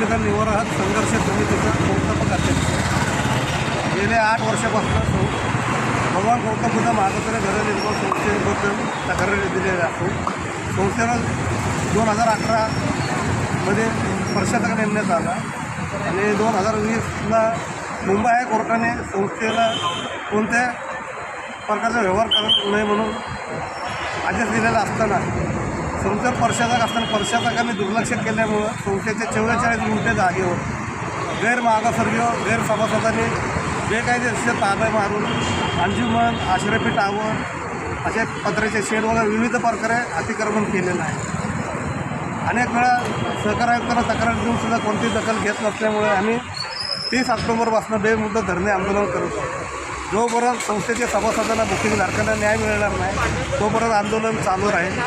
Republican तर संघर्ष समितीचा संस्थापक अध्यक्ष गेल्या आठ वर्षापासून भगवान गौतम बुद्ध महाराष्ट्र घरनिर्माण संस्थेबद्दल तक्रारी दिलेले असो. संस्थेनं दोन हजार अकरामध्ये प्रशासक नेमण्यात आला. आणि दोन हजार वीसला मुंबई हायकोर्टाने संस्थेला कोणत्या प्रकारचा व्यवहार करत नाही म्हणून आदेश दिलेला असताना संसद प्रशासक असताना प्रशासकांनी दुर्लक्ष केल्यामुळं संस्थेचे चव्वेचाळीस गुंठे जागेवर गैरमागासवर्गीय गैरसभासदांनी बेकायदेशीर ताबे मारून अंजुमन आश्रयपी टावर असे पत्र्याचे शेड वगैरे विविध प्रकारे अतिक्रमण केलेलं आहे. अनेक वेळा सहकार आयुक्तांना तक्रार देऊन सुद्धा कोणतीही दखल घेत नसल्यामुळे आम्ही तीस ऑक्टोबरपासून बेमुदत धरणे आंदोलन करत आहोत. जोपर्यंत संस्थेच्या सभासदांना बुकिंग धारकांना न्याय मिळणार नाही तोपर्यंत आंदोलन चालू राहील.